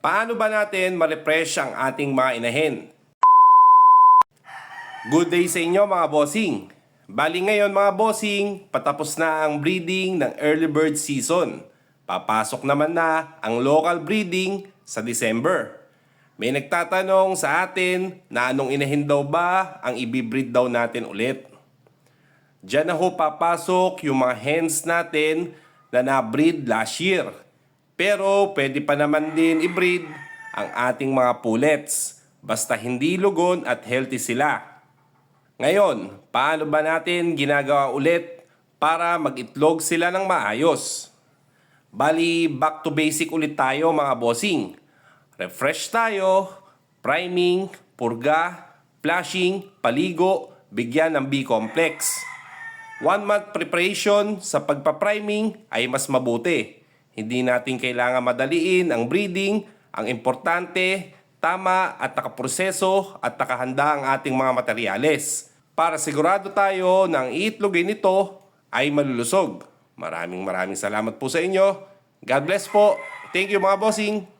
Paano ba natin ma-refresh ang ating mga inahin? Good day sa inyo mga bossing. Bali ngayon mga bossing, patapos na ang breeding ng early bird season. Papasok naman na ang local breeding sa December. May nagtatanong sa atin na anong inahin daw ba ang ibibreed daw natin ulit. Diyan na ho papasok yung mga hens natin na na-breed last year. Pero pwede pa naman din i-breed ang ating mga pullets basta hindi lugon at healthy sila. Ngayon, paano ba natin ginagawa ulit para mag-itlog sila ng maayos? Bali, back to basic ulit tayo mga bossing. Refresh tayo, priming, purga, flashing, paligo, bigyan ng B-complex. One month preparation sa pagpa-priming ay mas mabuti. Hindi natin kailangan madaliin ang breeding. Ang importante, tama at nakaproseso at nakahanda ang ating mga materyales. Para sigurado tayo na ang iitlogin nito ay malulusog. Maraming maraming salamat po sa inyo. God bless po. Thank you mga bossing.